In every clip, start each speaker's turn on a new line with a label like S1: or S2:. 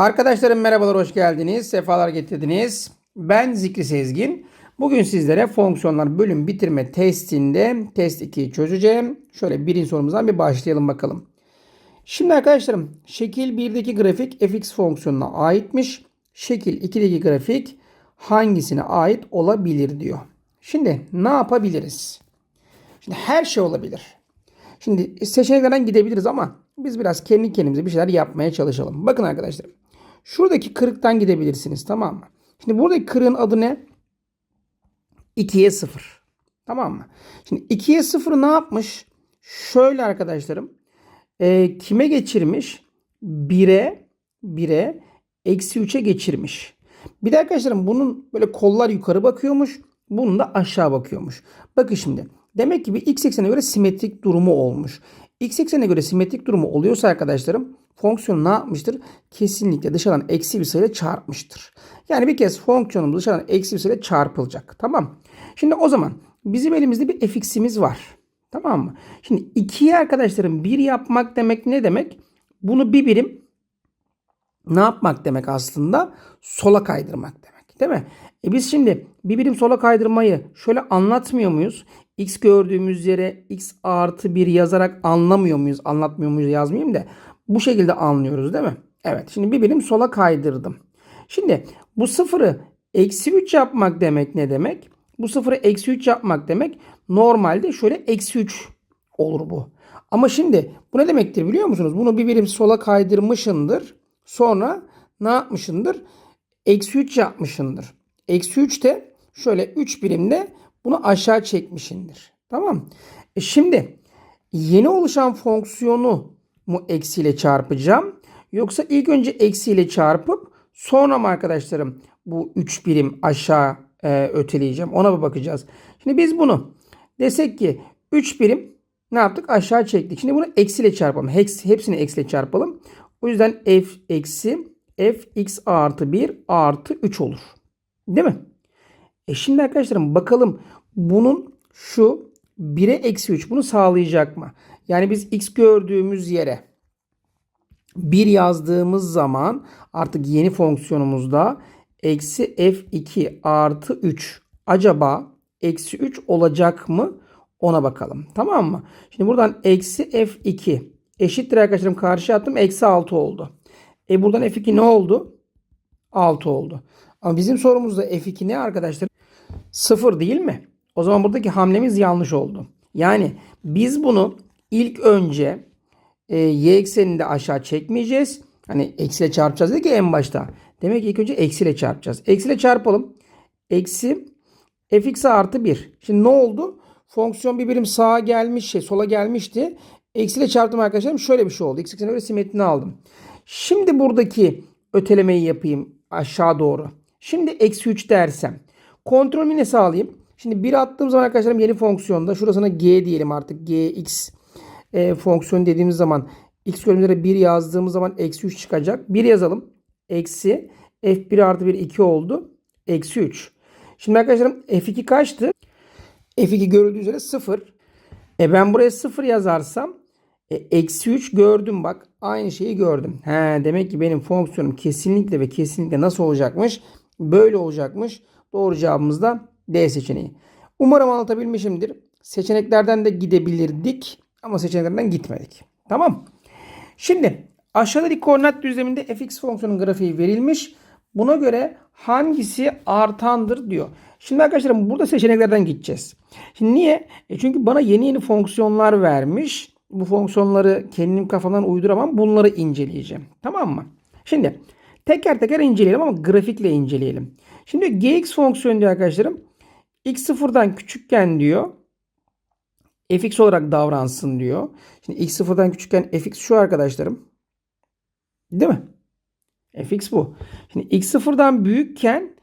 S1: Arkadaşlarım merhabalar, hoş geldiniz. Sefalar getirdiniz. Ben Zikri Sezgin. Bugün sizlere fonksiyonlar bölüm bitirme testinde test 2'yi çözeceğim. Şöyle birinci sorumuzdan bir başlayalım bakalım. Şimdi arkadaşlarım şekil 1'deki grafik fx fonksiyonuna aitmiş. Şekil 2'deki grafik hangisine ait olabilir diyor. Şimdi ne yapabiliriz? Şimdi her şey olabilir. Şimdi seçeneklerden gidebiliriz ama biz biraz kendi kendimize bir şeyler yapmaya çalışalım. Bakın arkadaşlar. Şuradaki kırıktan gidebilirsiniz tamam mı? Şimdi buradaki kırığın adı ne? 2'ye 0. Tamam mı? Şimdi 2'ye 0 ne yapmış? Şöyle arkadaşlarım. E, kime geçirmiş? 1'e 1'e eksi 3'e geçirmiş. Bir de arkadaşlarım bunun böyle kollar yukarı bakıyormuş. Bunun da aşağı bakıyormuş. Bakın şimdi. Demek ki bir x eksene göre simetrik durumu olmuş. X eksene göre simetrik durumu oluyorsa arkadaşlarım fonksiyon ne yapmıştır? Kesinlikle dışarıdan eksi bir sayıyla çarpmıştır. Yani bir kez fonksiyonumuz dışarıdan eksi bir sayıyla çarpılacak. Tamam. Şimdi o zaman bizim elimizde bir fx'imiz var. Tamam mı? Şimdi 2'yi arkadaşlarım 1 yapmak demek ne demek? Bunu bir birim ne yapmak demek aslında? Sola kaydırmak demek. Değil mi? E biz şimdi bir birim sola kaydırmayı şöyle anlatmıyor muyuz? X gördüğümüz yere x artı 1 yazarak anlamıyor muyuz? Anlatmıyor muyuz yazmayayım da. Bu şekilde anlıyoruz değil mi? Evet. Şimdi bir birim sola kaydırdım. Şimdi bu sıfırı eksi 3 yapmak demek ne demek? Bu sıfırı eksi 3 yapmak demek normalde şöyle eksi 3 olur bu. Ama şimdi bu ne demektir biliyor musunuz? Bunu bir birim sola kaydırmışındır. Sonra ne yapmışındır? Eksi 3 yapmışındır. Eksi 3 de şöyle 3 birimde bunu aşağı çekmişindir. Tamam. E şimdi yeni oluşan fonksiyonu mu eksiyle çarpacağım? Yoksa ilk önce eksiyle çarpıp sonra mı arkadaşlarım bu 3 birim aşağı e, öteleyeceğim? Ona bir bakacağız. Şimdi biz bunu desek ki 3 birim ne yaptık? Aşağı çektik. Şimdi bunu eksiyle çarpalım. Hepsini eksiyle çarpalım. O yüzden f eksi f x artı 1 artı 3 olur. Değil mi? E şimdi arkadaşlarım bakalım bunun şu 1'e eksi 3 bunu sağlayacak mı? Yani biz x gördüğümüz yere 1 yazdığımız zaman artık yeni fonksiyonumuzda eksi f2 artı 3 acaba eksi 3 olacak mı? Ona bakalım. Tamam mı? Şimdi buradan eksi f2 eşittir arkadaşlarım karşı attım eksi 6 oldu. E buradan f2 ne oldu? 6 oldu. Ama bizim sorumuzda f2 ne arkadaşlar? 0 değil mi? O zaman buradaki hamlemiz yanlış oldu. Yani biz bunu ilk önce e, y ekseninde aşağı çekmeyeceğiz. Hani eksiyle çarpacağız dedik ya en başta. Demek ki ilk önce eksiyle çarpacağız. Eksiyle çarpalım. Eksi fx artı 1. Şimdi ne oldu? Fonksiyon bir birim sağa gelmiş şey sola gelmişti. Eksiyle çarptım arkadaşlarım. Şöyle bir şey oldu. X eksene göre simetrini aldım. Şimdi buradaki ötelemeyi yapayım aşağı doğru. Şimdi eksi 3 dersem. Kontrolümü ne sağlayayım? Şimdi 1 attığım zaman arkadaşlarım yeni fonksiyonda şurasına g diyelim artık. gx e, fonksiyonu dediğimiz zaman x bölümlere 1 yazdığımız zaman eksi 3 çıkacak. 1 yazalım. Eksi f1 artı 1 2 oldu. Eksi 3. Şimdi arkadaşlarım f2 kaçtı? f2 görüldüğü üzere 0. E ben buraya 0 yazarsam e, eksi 3 gördüm bak. Aynı şeyi gördüm. He, demek ki benim fonksiyonum kesinlikle ve kesinlikle nasıl olacakmış? Böyle olacakmış. Doğru cevabımız da D seçeneği. Umarım anlatabilmişimdir. Seçeneklerden de gidebilirdik ama seçeneklerden gitmedik. Tamam. Şimdi aşağıdaki koordinat düzleminde fx fonksiyonun grafiği verilmiş. Buna göre hangisi artandır diyor. Şimdi arkadaşlar burada seçeneklerden gideceğiz. Şimdi niye? E çünkü bana yeni yeni fonksiyonlar vermiş. Bu fonksiyonları kendim kafamdan uyduramam. Bunları inceleyeceğim. Tamam mı? Şimdi teker teker inceleyelim ama grafikle inceleyelim. Şimdi gx fonksiyonu diyor arkadaşlarım. x sıfırdan küçükken diyor fx olarak davransın diyor. Şimdi x sıfırdan küçükken fx şu arkadaşlarım. Değil mi? fx bu. Şimdi x sıfırdan büyükken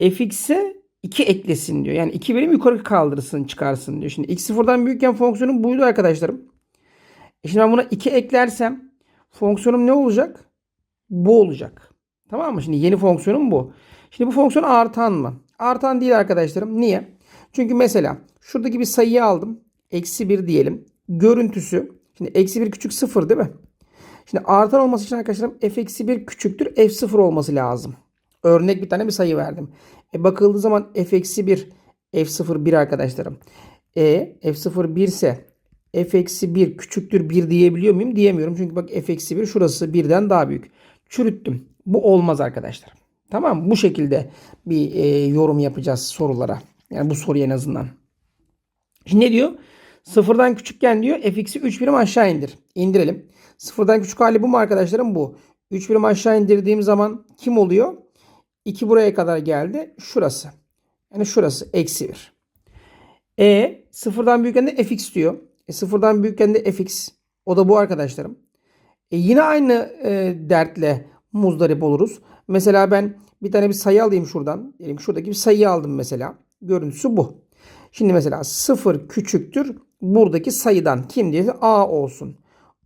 S1: fx'e 2 eklesin diyor. Yani 2 birim yukarı kaldırsın çıkarsın diyor. Şimdi x sıfırdan büyükken fonksiyonum buydu arkadaşlarım. E şimdi ben buna 2 eklersem fonksiyonum ne olacak? Bu olacak. Tamam mı? Şimdi yeni fonksiyonum bu. Şimdi bu fonksiyon artan mı? Artan değil arkadaşlarım. Niye? Çünkü mesela şuradaki bir sayıyı aldım. Eksi 1 diyelim. Görüntüsü. Şimdi eksi 1 küçük 0 değil mi? Şimdi artan olması için arkadaşlarım f eksi 1 küçüktür f0 olması lazım. Örnek bir tane bir sayı verdim. E bakıldığı zaman f eksi 1 f0 1 arkadaşlarım. E f0 1 ise f eksi 1 küçüktür 1 diyebiliyor muyum? Diyemiyorum. Çünkü bak f eksi 1 şurası 1'den daha büyük. Çürüttüm. Bu olmaz arkadaşlar. Tamam? Bu şekilde bir e, yorum yapacağız sorulara. Yani bu soruya en azından. Şimdi ne diyor? Sıfırdan küçükken diyor fx'i 3 birim aşağı indir. İndirelim. Sıfırdan küçük hali bu mu arkadaşlarım? Bu. 3 birim aşağı indirdiğim zaman kim oluyor? 2 buraya kadar geldi. Şurası. Yani şurası. Eksi 1. E sıfırdan büyükken de fx diyor. E, sıfırdan büyükken de fx. O da bu arkadaşlarım. E, yine aynı e, dertle muzdarip oluruz. Mesela ben bir tane bir sayı alayım şuradan. Diyelim şuradaki bir sayı aldım mesela. Görüntüsü bu. Şimdi mesela 0 küçüktür buradaki sayıdan kim diye a olsun.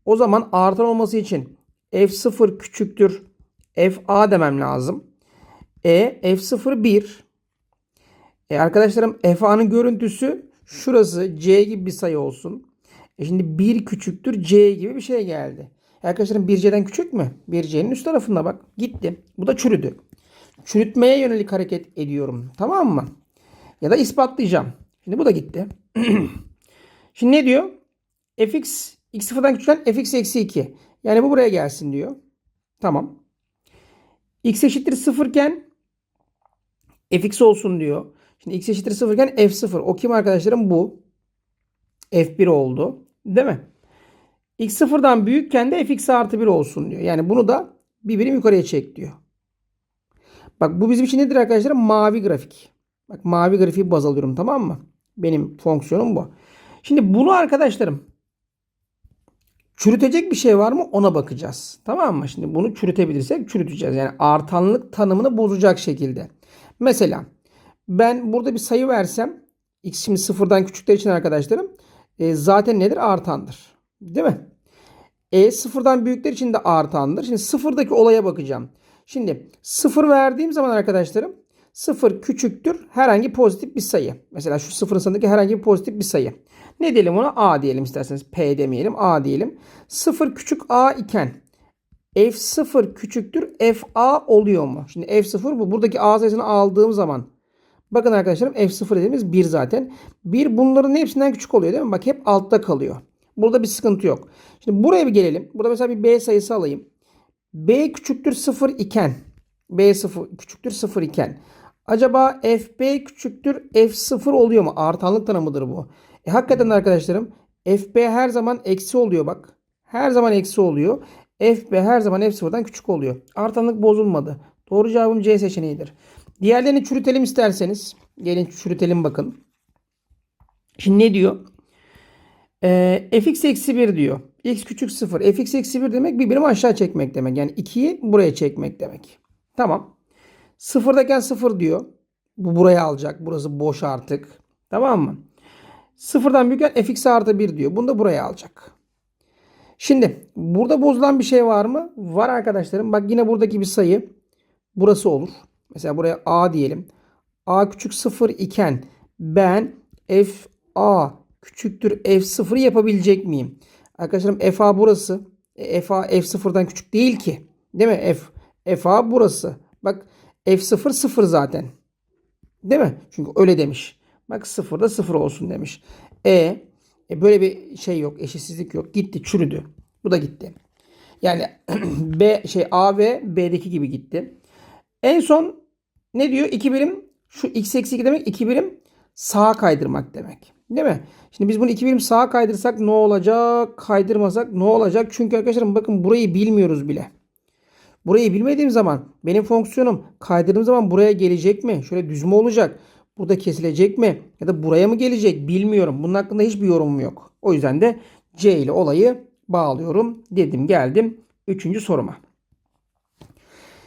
S1: O zaman artan olması için f0 küçüktür fa demem lazım. E f0 1. E arkadaşlarım fa'nın görüntüsü şurası c gibi bir sayı olsun. E şimdi 1 küçüktür c gibi bir şey geldi. E arkadaşlarım 1c'den küçük mü? 1c'nin üst tarafında bak gitti. Bu da çürüdü. Çürütmeye yönelik hareket ediyorum. Tamam mı? Ya da ispatlayacağım. Şimdi bu da gitti. Şimdi ne diyor? fx x sıfırdan küçükten fx eksi 2. Yani bu buraya gelsin diyor. Tamam. x eşittir 0 iken fx olsun diyor. Şimdi x eşittir 0 iken f0. O kim arkadaşlarım? Bu. f1 oldu. Değil mi? x sıfırdan büyükken de fx artı 1 olsun diyor. Yani bunu da bir birim yukarıya çek diyor. Bak bu bizim için nedir arkadaşlar? Mavi grafik. Bak mavi grafiği baz alıyorum tamam mı? Benim fonksiyonum bu. Şimdi bunu arkadaşlarım çürütecek bir şey var mı ona bakacağız. Tamam mı? Şimdi bunu çürütebilirsek çürüteceğiz. Yani artanlık tanımını bozacak şekilde. Mesela ben burada bir sayı versem x şimdi sıfırdan küçükler için arkadaşlarım e, zaten nedir? Artandır. Değil mi? E sıfırdan büyükler için de artandır. Şimdi sıfırdaki olaya bakacağım. Şimdi sıfır verdiğim zaman arkadaşlarım sıfır küçüktür herhangi pozitif bir sayı. Mesela şu sıfırın sonundaki herhangi bir pozitif bir sayı. Ne diyelim ona? A diyelim isterseniz. P demeyelim. A diyelim. Sıfır küçük A iken F0 küçüktür FA oluyor mu? Şimdi F0 bu. Buradaki A sayısını aldığım zaman bakın arkadaşlarım F0 dediğimiz 1 zaten. 1 bunların hepsinden küçük oluyor değil mi? Bak hep altta kalıyor. Burada bir sıkıntı yok. Şimdi buraya bir gelelim. Burada mesela bir B sayısı alayım. B küçüktür 0 iken B 0 küçüktür 0 iken acaba FB küçüktür F0 oluyor mu? Artanlık tanımıdır bu. E, hakikaten arkadaşlarım FB her zaman eksi oluyor bak. Her zaman eksi oluyor. FB her zaman F0'dan küçük oluyor. Artanlık bozulmadı. Doğru cevabım C seçeneğidir. Diğerlerini çürütelim isterseniz. Gelin çürütelim bakın. Şimdi ne diyor? Ee, fx eksi 1 diyor. x küçük 0. fx eksi 1 demek bir birim aşağı çekmek demek. Yani 2'yi buraya çekmek demek. Tamam. Sıfırdayken 0 diyor. Bu buraya alacak. Burası boş artık. Tamam mı? Sıfırdan büyükken fx artı 1 diyor. Bunu da buraya alacak. Şimdi burada bozulan bir şey var mı? Var arkadaşlarım. Bak yine buradaki bir sayı. Burası olur. Mesela buraya a diyelim. a küçük 0 iken ben f a küçüktür f0 yapabilecek miyim? Arkadaşlarım fa burası. E, fa f0'dan küçük değil ki. Değil mi? F, fa burası. Bak f0 0 zaten. Değil mi? Çünkü öyle demiş. Bak 0 da 0 olsun demiş. E, e böyle bir şey yok. Eşitsizlik yok. Gitti çürüdü. Bu da gitti. Yani B şey A ve B'deki gibi gitti. En son ne diyor? 2 birim şu x eksi 2 demek 2 birim sağa kaydırmak demek. Değil mi? Şimdi biz bunu 2 birim sağa kaydırsak ne olacak? Kaydırmasak ne olacak? Çünkü arkadaşlarım bakın burayı bilmiyoruz bile. Burayı bilmediğim zaman benim fonksiyonum kaydırdığım zaman buraya gelecek mi? Şöyle düz mü olacak? Burada kesilecek mi? Ya da buraya mı gelecek? Bilmiyorum. Bunun hakkında hiçbir yorumum yok. O yüzden de C ile olayı bağlıyorum. Dedim geldim. Üçüncü soruma.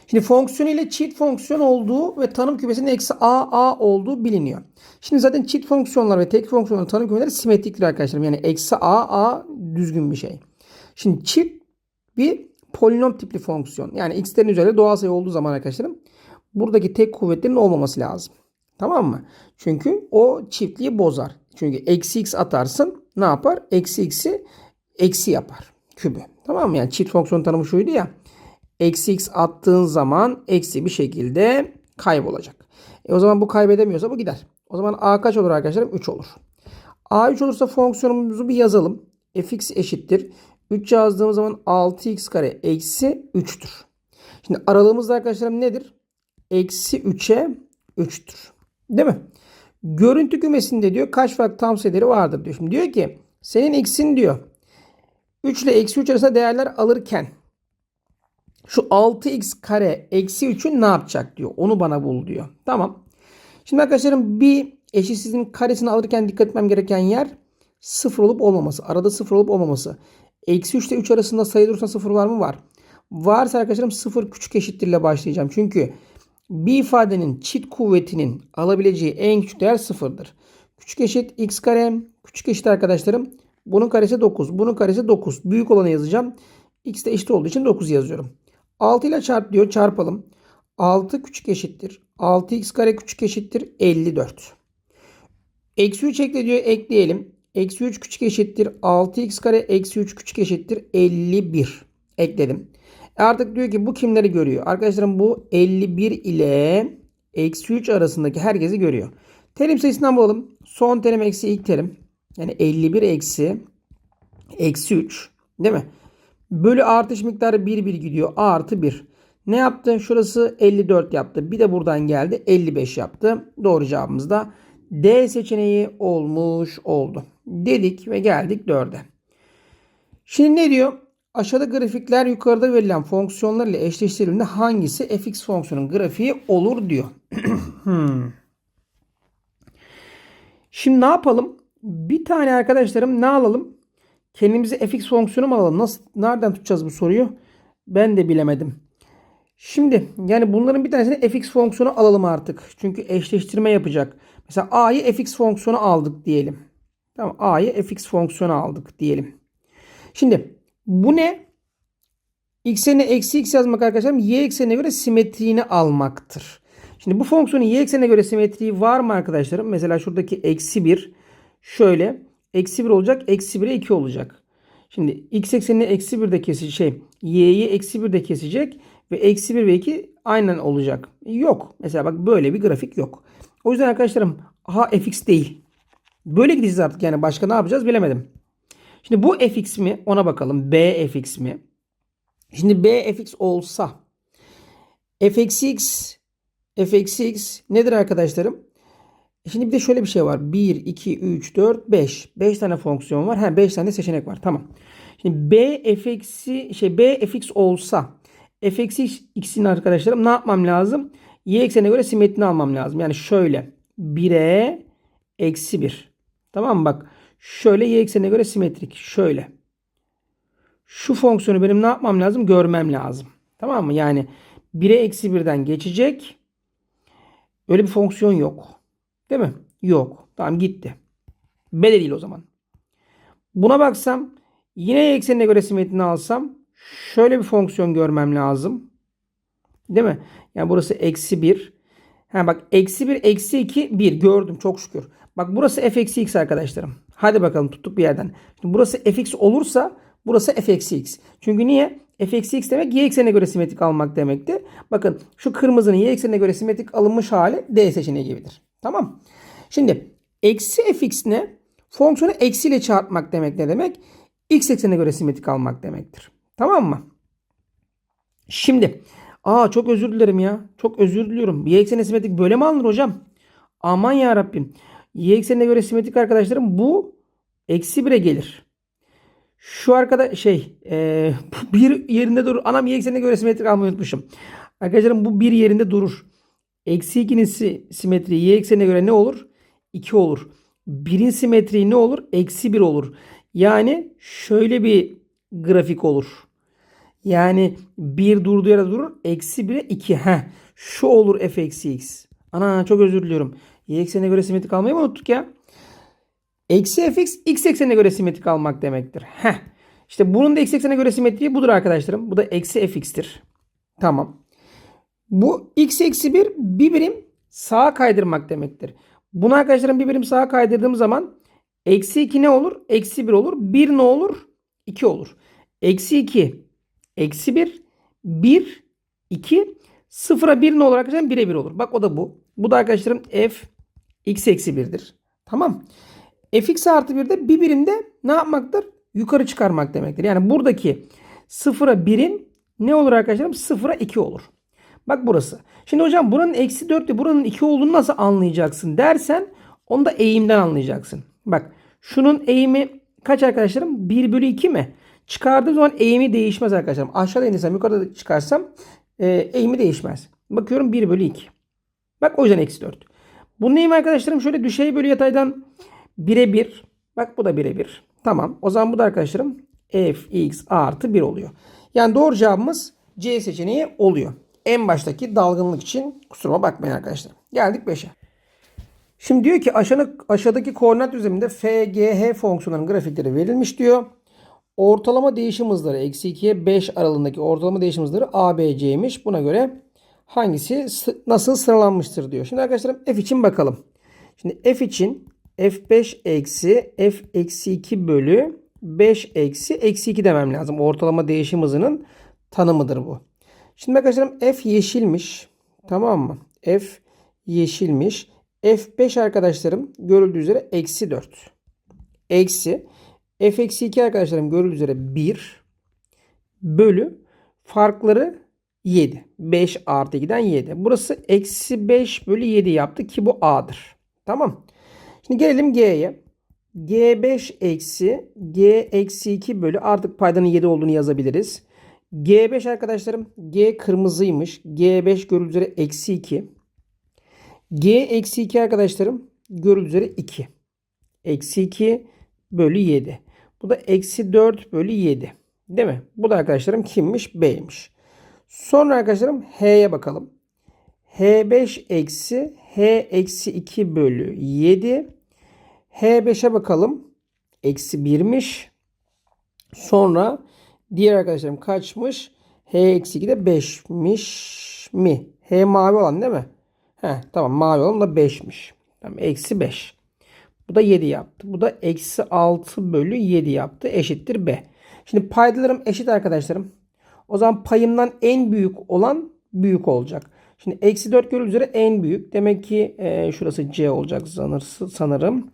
S1: Şimdi fonksiyon ile çift fonksiyon olduğu ve tanım kümesinin eksi a a olduğu biliniyor. Şimdi zaten çift fonksiyonlar ve tek fonksiyonların tanım kümeleri simetriktir arkadaşlarım. Yani eksi a a düzgün bir şey. Şimdi çift bir polinom tipli fonksiyon. Yani x'lerin üzerinde doğal sayı olduğu zaman arkadaşlarım buradaki tek kuvvetlerin olmaması lazım. Tamam mı? Çünkü o çiftliği bozar. Çünkü eksi x atarsın ne yapar? Eksi x'i eksi yapar. kübü. Tamam mı? Yani çift fonksiyon tanımı şuydu ya. Eksi x attığın zaman eksi bir şekilde kaybolacak. E o zaman bu kaybedemiyorsa bu gider. O zaman a kaç olur arkadaşlarım? 3 olur. a 3 olursa fonksiyonumuzu bir yazalım. fx eşittir. 3 yazdığımız zaman 6x kare eksi 3'tür. Şimdi aralığımız da arkadaşlarım nedir? Eksi 3'e 3'tür. Değil mi? Görüntü kümesinde diyor kaç farklı tam sayıları vardır diyor. Şimdi diyor ki senin x'in diyor 3 ile eksi 3 arasında değerler alırken şu 6x kare eksi 3'ün ne yapacak diyor. Onu bana bul diyor. Tamam. Şimdi arkadaşlarım bir eşitsizliğin karesini alırken dikkat etmem gereken yer 0 olup olmaması. Arada 0 olup olmaması. Eksi 3 ile 3 arasında sayı durursa 0 var mı? Var. Varsa arkadaşlarım 0 küçük eşittirle başlayacağım. Çünkü bir ifadenin çift kuvvetinin alabileceği en küçük değer 0'dır. Küçük eşit x kare. Küçük eşit arkadaşlarım. Bunun karesi 9. Bunun karesi 9. Büyük olanı yazacağım. X de eşit olduğu için 9 yazıyorum. 6 ile çarp diyor. Çarpalım. 6 küçük eşittir. 6x kare küçük eşittir. 54. Eksi 3 ekle diyor. Ekleyelim. Eksi 3 küçük eşittir. 6x kare eksi 3 küçük eşittir. 51. Ekledim. E artık diyor ki bu kimleri görüyor? Arkadaşlarım bu 51 ile eksi 3 arasındaki herkesi görüyor. Terim sayısından bulalım. Son terim eksi ilk terim. Yani 51 eksi eksi 3. Değil mi? Bölü artış miktarı 1 1 gidiyor. A artı 1. Ne yaptı? Şurası 54 yaptı. Bir de buradan geldi. 55 yaptı. Doğru cevabımız da D seçeneği olmuş oldu. Dedik ve geldik 4'e. Şimdi ne diyor? Aşağıda grafikler yukarıda verilen fonksiyonlar ile eşleştirildiğinde hangisi fx fonksiyonun grafiği olur diyor. hmm. Şimdi ne yapalım? Bir tane arkadaşlarım ne alalım? Kendimize fx fonksiyonu mu alalım? Nasıl, nereden tutacağız bu soruyu? Ben de bilemedim. Şimdi yani bunların bir tanesini fx fonksiyonu alalım artık. Çünkü eşleştirme yapacak. Mesela a'yı fx fonksiyonu aldık diyelim. Tamam a'yı fx fonksiyonu aldık diyelim. Şimdi bu ne? X'e eksi x yazmak arkadaşlar y eksenine göre simetriğini almaktır. Şimdi bu fonksiyonun y eksenine göre simetriği var mı arkadaşlarım? Mesela şuradaki eksi 1 şöyle eksi 1 olacak eksi 1'e 2 olacak. Şimdi x eksenini eksi 1'de kesecek şey y'yi eksi 1'de kesecek ve eksi 1 ve 2 aynen olacak. Yok. Mesela bak böyle bir grafik yok. O yüzden arkadaşlarım a fx değil. Böyle gideceğiz artık yani başka ne yapacağız bilemedim. Şimdi bu fx mi ona bakalım. b fx mi? Şimdi b fx olsa fxx fxx nedir arkadaşlarım? Şimdi bir de şöyle bir şey var. 1, 2, 3, 4, 5. 5 tane fonksiyon var. Ha 5 tane seçenek var. Tamam. Şimdi b fx'i şey b fx olsa fx x'in arkadaşlarım ne yapmam lazım? Y eksenine göre simetrini almam lazım. Yani şöyle 1'e eksi 1. Tamam mı? Bak şöyle y eksenine göre simetrik. Şöyle. Şu fonksiyonu benim ne yapmam lazım? Görmem lazım. Tamam mı? Yani 1'e eksi 1'den geçecek. Öyle bir fonksiyon yok. Değil mi? Yok. Tamam gitti. B de değil o zaman. Buna baksam yine y eksenine göre simetrini alsam şöyle bir fonksiyon görmem lazım. Değil mi? Yani burası eksi 1. Ha bak eksi 1, eksi 2, 1 gördüm çok şükür. Bak burası f eksi x arkadaşlarım. Hadi bakalım tuttuk bir yerden. Şimdi burası fx olursa burası f eksi x. Çünkü niye? f eksi x demek y eksenine göre simetrik almak demekti. Bakın şu kırmızının y eksenine göre simetrik alınmış hali D seçeneği gibidir. Tamam. Şimdi eksi fx ne? Fonksiyonu eksiyle çarpmak demek ne demek? X eksenine göre simetrik almak demektir. Tamam mı? Şimdi aa çok özür dilerim ya. Çok özür diliyorum. Y eksenine simetrik böyle mi alınır hocam? Aman ya Rabbim. Y eksenine göre simetrik arkadaşlarım bu eksi 1'e gelir. Şu arkada şey e, bir yerinde durur. Anam y eksenine göre simetrik almayı unutmuşum. Arkadaşlarım bu bir yerinde durur. Eksi 2'nin si simetriği y eksenine göre ne olur? 2 olur. 1'in simetriği ne olur? Eksi 1 olur. Yani şöyle bir grafik olur. Yani 1 durduğu yere durur. Eksi 1'e 2. Heh. Şu olur f eksi x. Ana çok özür diliyorum. Y eksenine göre simetrik almayı mı unuttuk ya? Eksi fx x eksenine göre simetrik almak demektir. Heh. İşte bunun da x eksenine göre simetriği budur arkadaşlarım. Bu da eksi fx'tir. Tamam. Bu x eksi 1 bir birim sağa kaydırmak demektir. Bunu arkadaşlarım bir birim sağa kaydırdığım zaman eksi 2 ne olur? Eksi 1 olur. 1 ne olur? 2 olur. Eksi 2. Eksi 1. 1. 2. Sıfıra 1 ne olur arkadaşlar? 1'e 1 olur. Bak o da bu. Bu da arkadaşlarım f x eksi 1'dir. Tamam. fx artı 1'de bir birimde ne yapmaktır? Yukarı çıkarmak demektir. Yani buradaki sıfıra 1'in ne olur arkadaşlarım? Sıfıra 2 olur. Bak burası. Şimdi hocam buranın eksi 4 ile buranın 2 olduğunu nasıl anlayacaksın dersen onu da eğimden anlayacaksın. Bak şunun eğimi kaç arkadaşlarım? 1 bölü 2 mi? Çıkardığım zaman eğimi değişmez arkadaşlarım. Aşağıda indirsem yukarıda çıkarsam e, eğimi değişmez. Bakıyorum 1 bölü 2. Bak o yüzden eksi 4. Bu neyim arkadaşlarım? Şöyle düşey bölü yataydan 1'e 1. Bak bu da 1'e 1. Tamam. O zaman bu da arkadaşlarım fx artı 1 oluyor. Yani doğru cevabımız C seçeneği oluyor. En baştaki dalgınlık için kusuruma bakmayın arkadaşlar. Geldik 5'e. Şimdi diyor ki aşağıdaki, koordinat düzleminde f, g, h fonksiyonlarının grafikleri verilmiş diyor. Ortalama değişim hızları eksi 2'ye 5 aralığındaki ortalama değişim hızları a, b, c'ymiş. Buna göre hangisi sı- nasıl sıralanmıştır diyor. Şimdi arkadaşlarım f için bakalım. Şimdi f için f5 eksi f eksi 2 bölü 5 eksi eksi 2 demem lazım. Ortalama değişim hızının tanımıdır bu. Şimdi arkadaşlarım f yeşilmiş. Tamam mı? F yeşilmiş. F5 arkadaşlarım görüldüğü üzere eksi 4. Eksi f eksi 2 arkadaşlarım görüldüğü üzere 1 bölü farkları 7. 5 artı 2'den 7. Burası eksi 5 bölü 7 yaptı ki bu a'dır. Tamam. Şimdi gelelim g'ye. G5 eksi G eksi 2 bölü artık paydanın 7 olduğunu yazabiliriz. G5 arkadaşlarım G kırmızıymış. G5 görüldüğü üzere eksi 2. G eksi 2 arkadaşlarım görüldüğü üzere 2. Eksi 2 bölü 7. Bu da eksi 4 bölü 7. Değil mi? Bu da arkadaşlarım kimmiş? B'ymiş. Sonra arkadaşlarım H'ye bakalım. H5 eksi H eksi 2 bölü 7. H5'e bakalım. Eksi 1'miş. Sonra diğer arkadaşlarım kaçmış? H eksi 2 de 5'miş mi? H mavi olan değil mi? Heh, tamam mavi olan da 5'miş. Tamam, eksi 5. Bu da 7 yaptı. Bu da eksi 6 bölü 7 yaptı. Eşittir B. Şimdi paydalarım eşit arkadaşlarım. O zaman payımdan en büyük olan büyük olacak. Şimdi eksi 4 görüldüğü üzere en büyük. Demek ki e, şurası C olacak sanır, sanırım.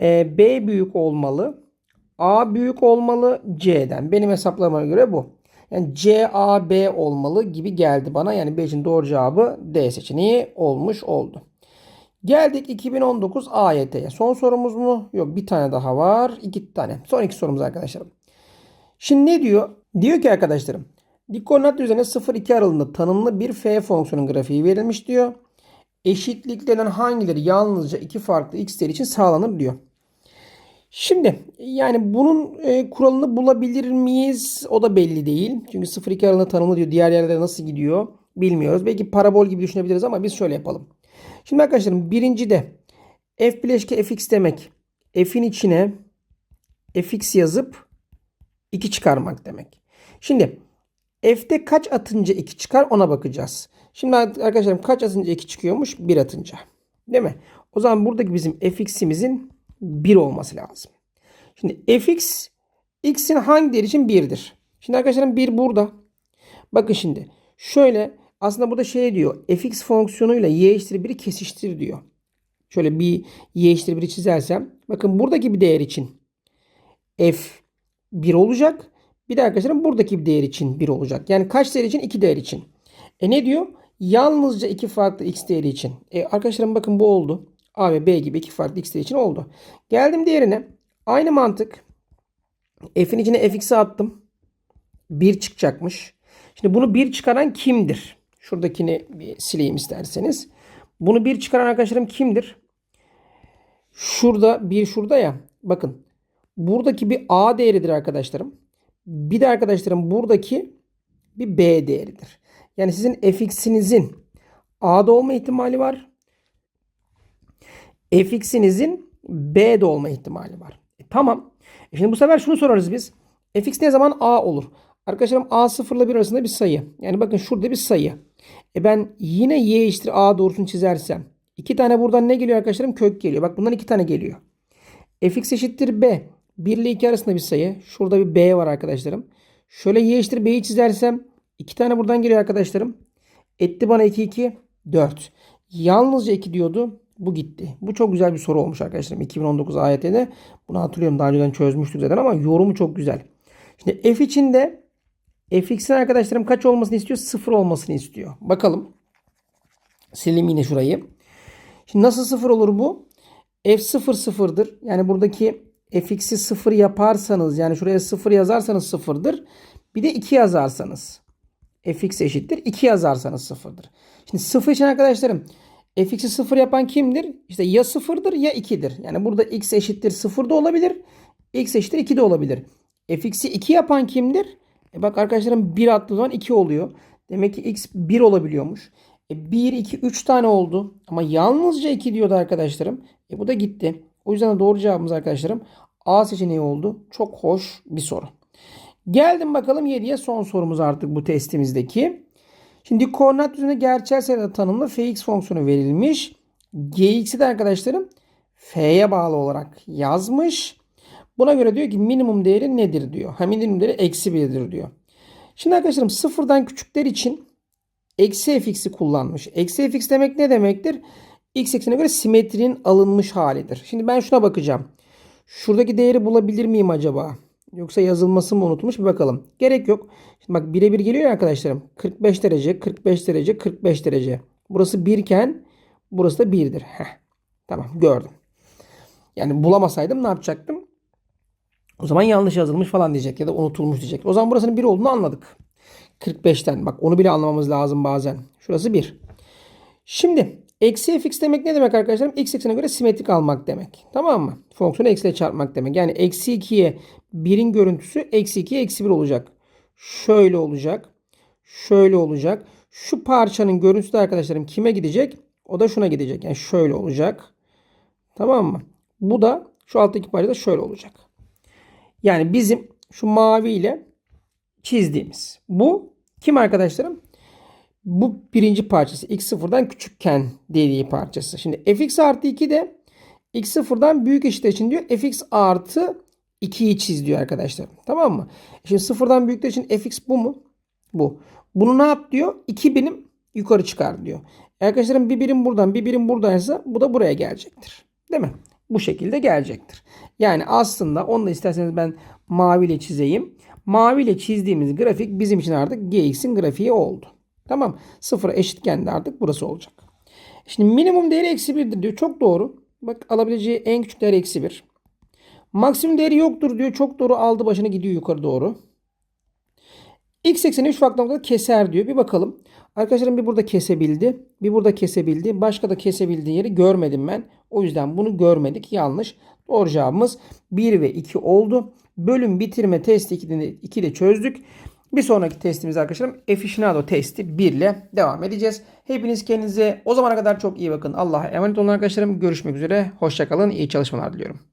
S1: E, B büyük olmalı. A büyük olmalı C'den. Benim hesaplamama göre bu. Yani C, A, B olmalı gibi geldi bana. Yani B için doğru cevabı D seçeneği olmuş oldu. Geldik 2019 AYT'ye. Son sorumuz mu? Yok bir tane daha var. İki tane. Son iki sorumuz arkadaşlarım. Şimdi ne diyor? Diyor ki arkadaşlarım. Dik koordinat düzeni 0-2 aralığında tanımlı bir f fonksiyonun grafiği verilmiş diyor. Eşitliklerden hangileri yalnızca iki farklı x'ler için sağlanır diyor. Şimdi yani bunun e, kuralını bulabilir miyiz? O da belli değil. Çünkü 0-2 aralığında tanımlı diyor. Diğer yerlere nasıl gidiyor bilmiyoruz. Belki parabol gibi düşünebiliriz ama biz şöyle yapalım. Şimdi arkadaşlarım birinci de f bileşke fx demek. F'in içine fx yazıp 2 çıkarmak demek. Şimdi f'te kaç atınca 2 çıkar ona bakacağız. Şimdi arkadaşlarım kaç atınca 2 çıkıyormuş? 1 atınca. Değil mi? O zaman buradaki bizim fx'imizin 1 olması lazım. Şimdi fx x'in hangi değeri için 1'dir? Şimdi arkadaşlarım 1 burada. Bakın şimdi. Şöyle aslında burada şey diyor. fx fonksiyonuyla y eşittir 1'i kesiştir diyor. Şöyle bir y eşittir 1'i çizersem. Bakın buradaki bir değer için f 1 olacak. Bir de arkadaşlarım buradaki bir değer için 1 olacak. Yani kaç değer için? 2 değer için. E ne diyor? Yalnızca iki farklı x değeri için. E arkadaşlarım bakın bu oldu. A ve B gibi iki farklı x değeri için oldu. Geldim diğerine. Aynı mantık. F'in içine fx'i attım. 1 çıkacakmış. Şimdi bunu 1 çıkaran kimdir? Şuradakini bir sileyim isterseniz. Bunu 1 çıkaran arkadaşlarım kimdir? Şurada bir şurada ya. Bakın. Buradaki bir A değeridir arkadaşlarım. Bir de arkadaşlarım buradaki bir B değeridir. Yani sizin fx'inizin A'da olma ihtimali var. fx'inizin B'de olma ihtimali var. E, tamam. E şimdi bu sefer şunu sorarız biz. fx ne zaman A olur? Arkadaşlarım A 0 ile 1 arasında bir sayı. Yani bakın şurada bir sayı. E ben yine y eşittir A doğrusunu çizersem. iki tane buradan ne geliyor arkadaşlarım? Kök geliyor. Bak bundan iki tane geliyor. fx eşittir B. 1 ile 2 arasında bir sayı. Şurada bir B var arkadaşlarım. Şöyle y eşittir b'yi çizersem 2 tane buradan geliyor arkadaşlarım. Etti bana 2 2 4. Yalnızca 2 diyordu. Bu gitti. Bu çok güzel bir soru olmuş arkadaşlarım. 2019 AYT'de. Bunu hatırlıyorum. Daha önceden çözmüştük zaten ama yorumu çok güzel. Şimdi f içinde fx'in arkadaşlarım kaç olmasını istiyor? 0 olmasını istiyor. Bakalım. Silim yine şurayı. Şimdi nasıl 0 olur bu? f 0 sıfırdır. Yani buradaki fx'i 0 yaparsanız yani şuraya 0 yazarsanız 0'dır. Bir de 2 yazarsanız fx eşittir. 2 yazarsanız 0'dır. Şimdi 0 için arkadaşlarım fx'i 0 yapan kimdir? İşte ya 0'dır ya 2'dir. Yani burada x eşittir 0 da olabilir. x eşittir 2 de olabilir. fx'i 2 yapan kimdir? E bak arkadaşlarım 1 attığı zaman 2 oluyor. Demek ki x 1 olabiliyormuş. E 1, 2, 3 tane oldu. Ama yalnızca 2 diyordu arkadaşlarım. E bu da gitti. O yüzden de doğru cevabımız arkadaşlarım A seçeneği oldu. Çok hoş bir soru. Geldim bakalım 7'ye son sorumuz artık bu testimizdeki. Şimdi koordinat düzleminde gerçel sayıda tanımlı fx fonksiyonu verilmiş. gx'i de arkadaşlarım f'ye bağlı olarak yazmış. Buna göre diyor ki minimum değeri nedir diyor. Ha minimum değeri eksi 1'dir diyor. Şimdi arkadaşlarım sıfırdan küçükler için eksi fx'i kullanmış. Eksi fx demek ne demektir? X eksenine göre simetrinin alınmış halidir. Şimdi ben şuna bakacağım. Şuradaki değeri bulabilir miyim acaba? Yoksa yazılması mı unutmuş bir bakalım. Gerek yok. Şimdi bak birebir geliyor ya arkadaşlarım. 45 derece, 45 derece, 45 derece. Burası 1 iken burası da 1'dir. Heh. Tamam gördüm. Yani bulamasaydım ne yapacaktım? O zaman yanlış yazılmış falan diyecek ya da unutulmuş diyecek. O zaman burasının 1 olduğunu anladık. 45'ten. Bak onu bile anlamamız lazım bazen. Şurası 1. Şimdi eksi fx demek ne demek arkadaşlarım? X eksenine göre simetrik almak demek. Tamam mı? Fonksiyonu eksiyle çarpmak demek. Yani eksi 2'ye 1'in görüntüsü eksi 2'ye eksi 1 olacak. Şöyle olacak. Şöyle olacak. Şu parçanın görüntüsü de arkadaşlarım kime gidecek? O da şuna gidecek. Yani şöyle olacak. Tamam mı? Bu da şu alttaki parça da şöyle olacak. Yani bizim şu mavi ile çizdiğimiz. Bu kim arkadaşlarım? Bu birinci parçası. X sıfırdan küçükken dediği parçası. Şimdi fx artı 2 de x sıfırdan büyük eşit için diyor. fx artı 2'yi çiz diyor arkadaşlar. Tamam mı? Şimdi sıfırdan büyükler için fx bu mu? Bu. Bunu ne yap diyor? 2 birim yukarı çıkar diyor. Arkadaşlarım bir birim buradan bir birim buradaysa bu da buraya gelecektir. Değil mi? Bu şekilde gelecektir. Yani aslında onu da isterseniz ben maviyle çizeyim. Maviyle çizdiğimiz grafik bizim için artık gx'in grafiği oldu. Tamam. Sıfıra eşitken de artık burası olacak. Şimdi minimum değeri eksi 1'dir diyor. Çok doğru. Bak alabileceği en küçük değer eksi 1. Maksimum değeri yoktur diyor. Çok doğru aldı başını gidiyor yukarı doğru. X ekseni 3 farklı noktada keser diyor. Bir bakalım. Arkadaşlarım bir burada kesebildi. Bir burada kesebildi. Başka da kesebildiği yeri görmedim ben. O yüzden bunu görmedik. Yanlış. Doğru cevabımız 1 ve 2 oldu. Bölüm bitirme testi 2 de çözdük. Bir sonraki testimiz arkadaşlarım Efficienado testi 1 ile devam edeceğiz. Hepiniz kendinize o zamana kadar çok iyi bakın. Allah'a emanet olun arkadaşlarım. Görüşmek üzere. Hoşçakalın. İyi çalışmalar diliyorum.